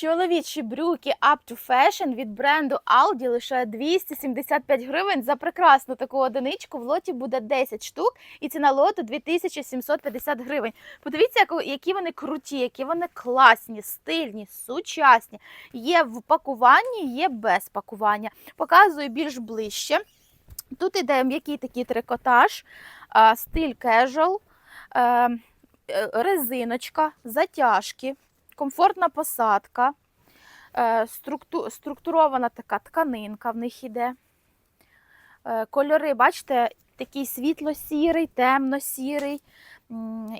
Чоловічі брюки Up to Fashion від бренду Aldi лише 275 гривень за прекрасну таку одиничку. В лоті буде 10 штук, і ціна лоту 2750 гривень. Подивіться, які вони круті, які вони класні, стильні, сучасні. Є в пакуванні, є без пакування. Показую більш ближче. Тут іде м'який такий трикотаж, стиль casual, е, е, резиночка, затяжки, комфортна посадка, е, структу- структурована така тканинка в них іде. Е, Кольори, бачите, такий світло-сірий, темно-сірий,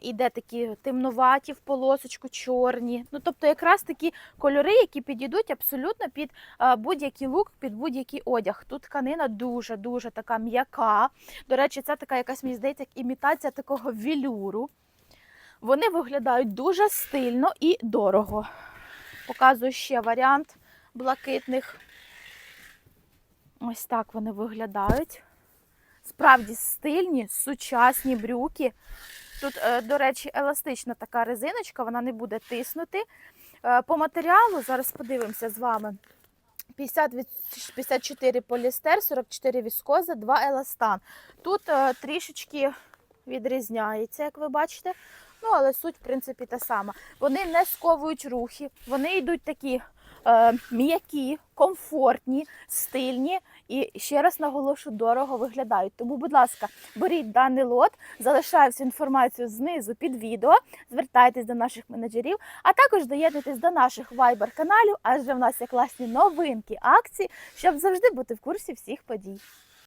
іде такі темнуваті в полосочку, чорні. Ну, тобто, якраз такі кольори, які підійдуть абсолютно під е, будь-який лук, під будь-який одяг. Тут тканина дуже-дуже така м'яка. До речі, це така якась, мені здається, імітація такого вілюру. Вони виглядають дуже стильно і дорого. Показую ще варіант блакитних. Ось так вони виглядають. Справді стильні, сучасні брюки. Тут, е, до речі, еластична така резиночка, вона не буде тиснути. Е, По матеріалу зараз подивимося з вами. 50 54 поліестер, 44 віскоза, 2 еластан. Тут е, трішечки відрізняється, як ви бачите. Ну, але суть, в принципі, та сама. Вони не сковують рухи, вони йдуть такі е, м'які, комфортні, стильні і ще раз наголошу, дорого виглядають. Тому, будь ласка, беріть даний лот, залишаю всю інформацію знизу під відео, звертайтесь до наших менеджерів, а також доєднуйтесь до наших Viber каналів, адже в нас є класні новинки, акції, щоб завжди бути в курсі всіх подій.